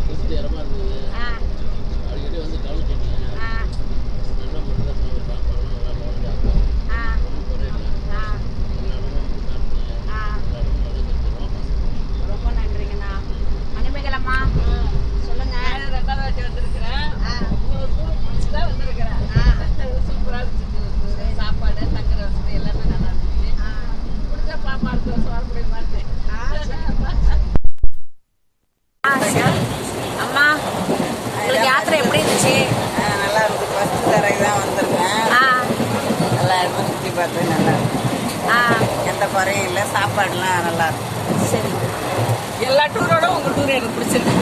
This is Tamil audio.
திருப்திகரமாக இருந்தது. ஆ. அடிக்கடி வந்து கவனிச்சிங்க ஆ. நல்ல முறையில் சாப்பாடுலாம் நல்லா கவனிச்சாங்க ஆ. ஒன்றும் குறையில்லை ஆ. எல்லா இடமும் வந்து காட்டுறீங்க ஆ. எல்லா இடமும் நல்லா செஞ்சிடும் ரொம்ப நன்றிங்கண்ணா. மணிமேகலம்மா சொல்லுங்க. ரெண்டாவது வாட்டி வந்திருக்கிறேன். ஆ. உங்களுக்கு கூட பிடிச்சி தான் வந்திருக்கிறேன். ஆ. சூப்பராக இருந்துச்சு. சாப்பாடு தங்குற வசதி எல்லாமே நல்லா இருந்துச்சு. ஆ. பிடிச்ச பாப்பா அடுத்த வருஷம் வர சரி அம்மா உங்களுக்கு யாத்திரை எப்படி இருந்துச்சு? நல்லா இருக்கு. ஃபஸ்ட்டு தடவை தான் வந்திருக்கேன். ஆ. நல்லா இருக்கும் சுற்றி பார்த்து நல்லா இருக்கும் ஆ. எந்த குறையும் இல்லை. சாப்பாடுலாம் நல்லா இருக்கும் சரி. எல்லா டூரோட உங்க டூர் எனக்கு பிடிச்சிருக்கு.